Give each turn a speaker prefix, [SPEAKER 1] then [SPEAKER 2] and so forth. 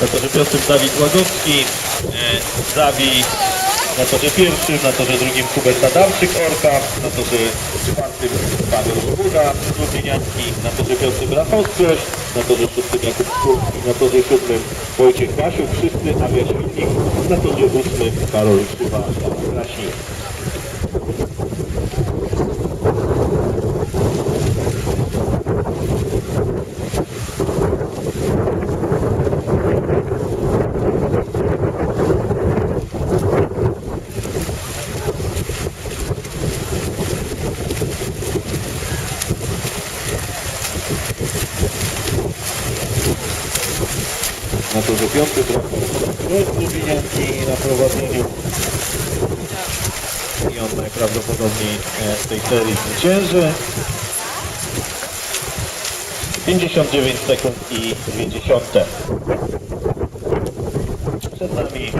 [SPEAKER 1] Na torze piątym Dawid Łagowski, e, Zawi na torze pierwszym, na torze drugim Hubert Adamczyk Orka, na torze czwartym Paweł Żubuda Lubliniacki, na torze piątym Rafał Stroś, na torze szóstym Jakub Skurski, na torze siódmym Wojciech Krasiuk, wszyscy awiasilnik, na torze ósmym Karol Szywa, Kraśnik. Na torze piątym Rafał Lubliniacki na prowadzeniu. I on najprawdopodobniej e, w tej serii zwycięży. 59 sekund i 2 dziesiąte. Przed nami